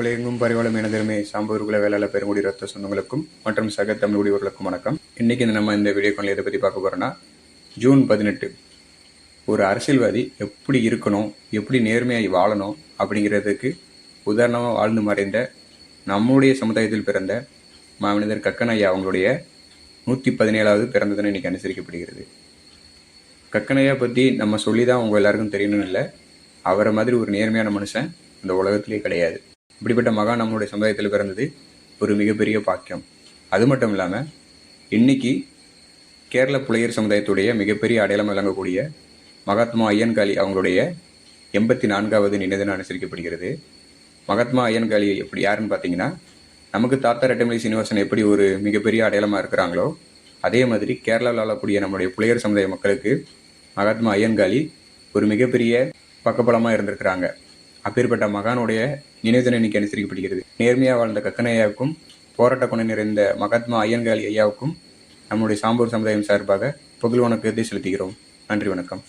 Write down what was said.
உலகெங்கும் பரிவாளம் எனதருமே சாம்பூர் குல வேளாள பெருங்குடி ரத்த சொந்தங்களுக்கும் மற்றும் சக தமிழ் வணக்கம். இன்னைக்கு இந்த நம்ம இந்த வீடியோ காலில் எதை பற்றி பார்க்க போகிறோன்னா ஜூன் பதினெட்டு. ஒரு அரசியல்வாதி எப்படி இருக்கணும் எப்படி நேர்மையாக வாழணும் அப்படிங்கிறதுக்கு உதாரணமாக வாழ்ந்து மறைந்த நம்முடைய சமுதாயத்தில் பிறந்த மாமனிதர் கக்கன் ஐயா அவங்களுடைய நூற்றி பதினேழாவது பிறந்த தினம் அனுசரிக்கப்படுகிறது. கக்கனையா பற்றி நம்ம சொல்லி தான் உங்கள் எல்லாருக்கும் தெரியணும்னு இல்லை. அவரை மாதிரி ஒரு நேர்மையான மனுஷன் இந்த உலகத்திலே கிடையாது. இப்படிப்பட்ட மகா நம்மளுடைய சமுதாயத்தில் பிறந்தது ஒரு மிகப்பெரிய பாக்கியம். அது மட்டும் இல்லாமல் இன்னைக்கு கேரள புலையர் சமுதாயத்துடைய மிகப்பெரிய அடையாளம் விளங்கக்கூடிய மகாத்மா ஐயன்காளி அவங்களுடைய எண்பத்தி நான்காவது நினைவு அனுசரிக்கப்படுகிறது. மகாத்மா ஐயன்காளி எப்படி யாருன்னு பார்த்தீங்கன்னா நமக்கு தாத்தா ரெட்டமலை சீனிவாசன் எப்படி ஒரு மிகப்பெரிய அடையாளமாக இருக்கிறாங்களோ அதே மாதிரி கேரளாவில் வாழக்கூடிய நம்முடைய புலையர் சமுதாய மக்களுக்கு மகாத்மா ஐயன்காளி ஒரு மிகப்பெரிய பக்கபலமாக இருந்திருக்கிறாங்க. அப்பேற்பட்ட மகானுடைய நினைவு தினம் இன்னைக்கு அனுசரிக்கப்படுகிறது. நேர்மையாக வாழ்ந்த கக்கனையாவுக்கும் போராட்ட குணம் நிறைந்த மகாத்மா ஐயன்காளி ஐயாவுக்கும் நம்முடைய சாம்பூர் சமுதாயம் சார்பாக புகழ் வணக்கத்தை செலுத்துகிறோம். நன்றி வணக்கம்.